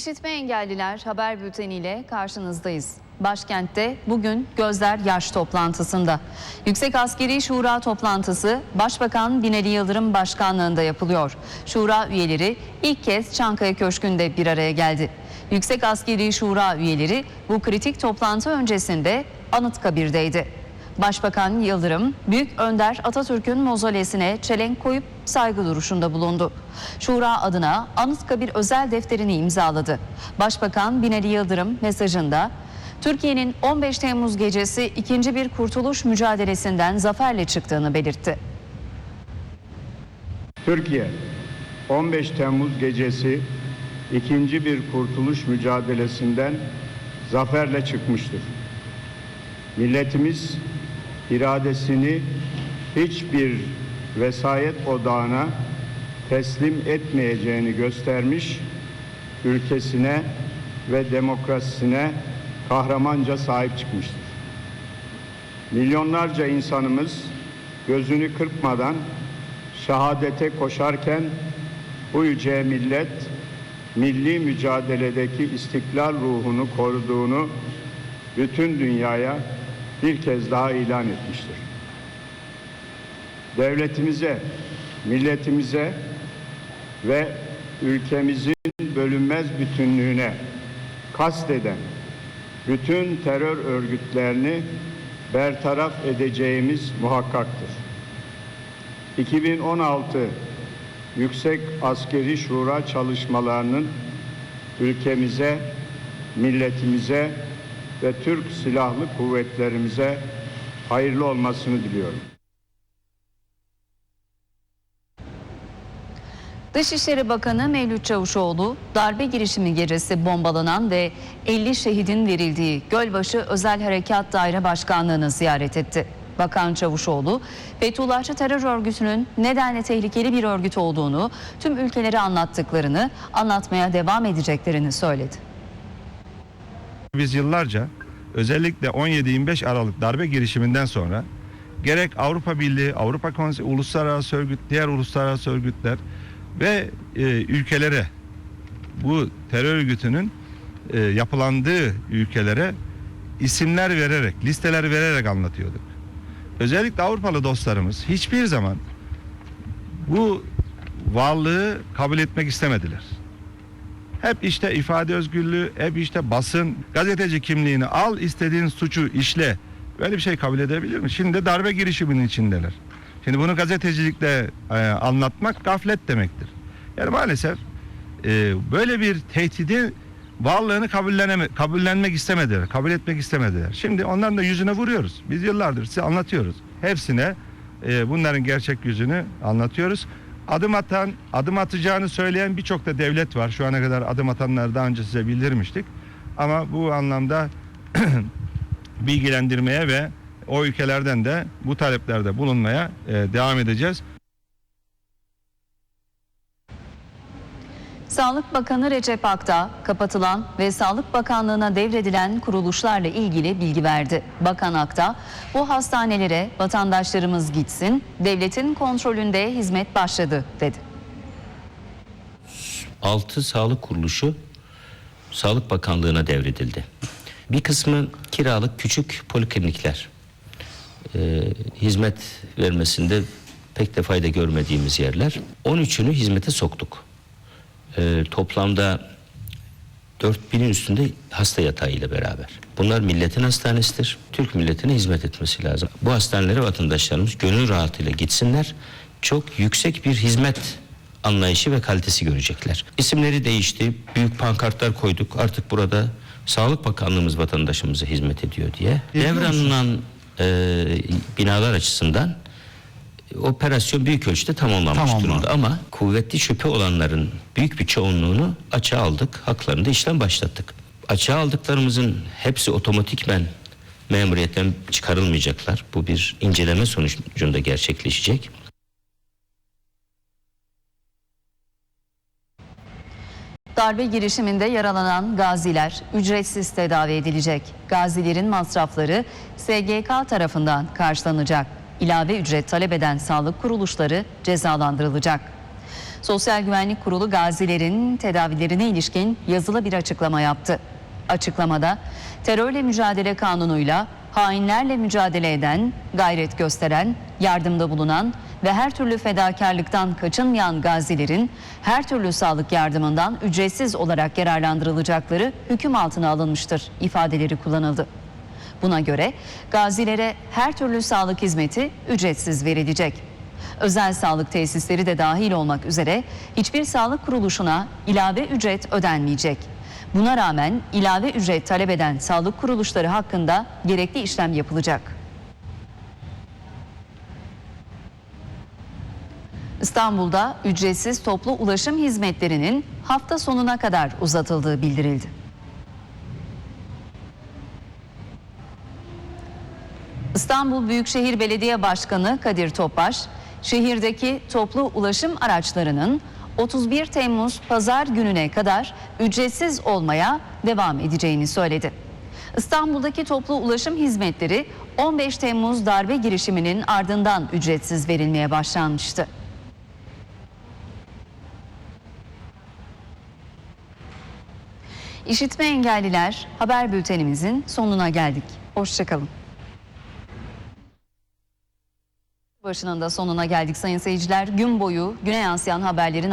İşitme engelliler haber bülteniyle karşınızdayız. Başkentte bugün gözler yaş toplantısında. Yüksek Askeri Şura toplantısı Başbakan Binali Yıldırım başkanlığında yapılıyor. Şura üyeleri ilk kez Çankaya Köşkü'nde bir araya geldi. Yüksek Askeri Şura üyeleri bu kritik toplantı öncesinde Anıtkabir'deydi. Başbakan Yıldırım, Büyük Önder Atatürk'ün mozolesine çelenk koyup saygı duruşunda bulundu. Şura adına Anıtkabir özel defterini imzaladı. Başbakan Binali Yıldırım mesajında Türkiye'nin 15 Temmuz gecesi ikinci bir kurtuluş mücadelesinden zaferle çıktığını belirtti. Türkiye 15 Temmuz gecesi ikinci bir kurtuluş mücadelesinden zaferle çıkmıştır. Milletimiz iradesini hiçbir vesayet odağına teslim etmeyeceğini göstermiş, ülkesine ve demokrasisine kahramanca sahip çıkmıştır. Milyonlarca insanımız gözünü kırpmadan şehadete koşarken bu yüce millet milli mücadeledeki istiklal ruhunu koruduğunu bütün dünyaya bir kez daha ilan etmiştir. Devletimize, milletimize ve ülkemizin bölünmez bütünlüğüne kasteden bütün terör örgütlerini bertaraf edeceğimiz muhakkaktır. 2016 Yüksek Askeri Şura çalışmalarının ülkemize, milletimize ve Türk Silahlı Kuvvetlerimize hayırlı olmasını diliyorum. Dışişleri Bakanı Mevlüt Çavuşoğlu darbe girişimi gecesi bombalanan ve 50 şehidin verildiği Gölbaşı Özel Harekat Daire Başkanlığı'nı ziyaret etti. Bakan Çavuşoğlu, Fethullahçı terör örgütünün nedenle tehlikeli bir örgüt olduğunu, tüm ülkelere anlattıklarını, anlatmaya devam edeceklerini söyledi. Biz yıllarca özellikle 17-25 Aralık darbe girişiminden sonra gerek Avrupa Birliği, Avrupa Konseyi, uluslararası örgüt, diğer uluslararası örgütler ve e, ülkelere bu terör örgütünün e, yapılandığı ülkelere isimler vererek, listeler vererek anlatıyorduk. Özellikle Avrupalı dostlarımız hiçbir zaman bu varlığı kabul etmek istemediler. Hep işte ifade özgürlüğü, hep işte basın, gazeteci kimliğini al, istediğin suçu işle. Böyle bir şey kabul edebilir mi? Şimdi de darbe girişiminin içindeler. Şimdi bunu gazetecilikle e, anlatmak gaflet demektir. Yani maalesef e, böyle bir tehdidi varlığını kabulleneme, kabullenmek istemediler, kabul etmek istemediler. Şimdi onların da yüzüne vuruyoruz. Biz yıllardır size anlatıyoruz. Hepsine e, bunların gerçek yüzünü anlatıyoruz. Adım atan, adım atacağını söyleyen birçok da devlet var. Şu ana kadar adım atanları daha önce size bildirmiştik. Ama bu anlamda bilgilendirmeye ve o ülkelerden de bu taleplerde bulunmaya e, devam edeceğiz. Sağlık Bakanı Recep Akta kapatılan ve Sağlık Bakanlığı'na devredilen kuruluşlarla ilgili bilgi verdi. Bakan Akta, bu hastanelere vatandaşlarımız gitsin, devletin kontrolünde hizmet başladı dedi. 6 sağlık kuruluşu Sağlık Bakanlığı'na devredildi. Bir kısmı kiralık küçük poliklinikler. Ee, hizmet vermesinde pek de fayda görmediğimiz yerler. 13'ünü hizmete soktuk. Ee, toplamda 4000'in üstünde hasta yatağı ile beraber. Bunlar milletin hastanesidir. Türk milletine hizmet etmesi lazım. Bu hastanelere vatandaşlarımız gönül rahatıyla gitsinler. Çok yüksek bir hizmet anlayışı ve kalitesi görecekler. İsimleri değişti. Büyük pankartlar koyduk. Artık burada Sağlık Bakanlığımız vatandaşımıza hizmet ediyor diye. Devralınan e, binalar açısından operasyon büyük ölçüde tamamlanmış durumda ama kuvvetli şüphe olanların büyük bir çoğunluğunu açığa aldık. Haklarında işlem başlattık. Açığa aldıklarımızın hepsi otomatikmen memuriyetten çıkarılmayacaklar. Bu bir inceleme sonucunda gerçekleşecek. Darbe girişiminde yaralanan gaziler ücretsiz tedavi edilecek. Gazilerin masrafları SGK tarafından karşılanacak. İlave ücret talep eden sağlık kuruluşları cezalandırılacak. Sosyal Güvenlik Kurulu gazilerin tedavilerine ilişkin yazılı bir açıklama yaptı. Açıklamada terörle mücadele kanunuyla hainlerle mücadele eden, gayret gösteren, yardımda bulunan ve her türlü fedakarlıktan kaçınmayan gazilerin her türlü sağlık yardımından ücretsiz olarak yararlandırılacakları hüküm altına alınmıştır ifadeleri kullanıldı. Buna göre gazilere her türlü sağlık hizmeti ücretsiz verilecek. Özel sağlık tesisleri de dahil olmak üzere hiçbir sağlık kuruluşuna ilave ücret ödenmeyecek. Buna rağmen ilave ücret talep eden sağlık kuruluşları hakkında gerekli işlem yapılacak. İstanbul'da ücretsiz toplu ulaşım hizmetlerinin hafta sonuna kadar uzatıldığı bildirildi. İstanbul Büyükşehir Belediye Başkanı Kadir Topbaş, şehirdeki toplu ulaşım araçlarının 31 Temmuz pazar gününe kadar ücretsiz olmaya devam edeceğini söyledi. İstanbul'daki toplu ulaşım hizmetleri 15 Temmuz darbe girişiminin ardından ücretsiz verilmeye başlanmıştı. İşitme engelliler haber bültenimizin sonuna geldik. Hoşçakalın. Başının da sonuna geldik sayın seyirciler. Gün boyu güne yansıyan haberlerin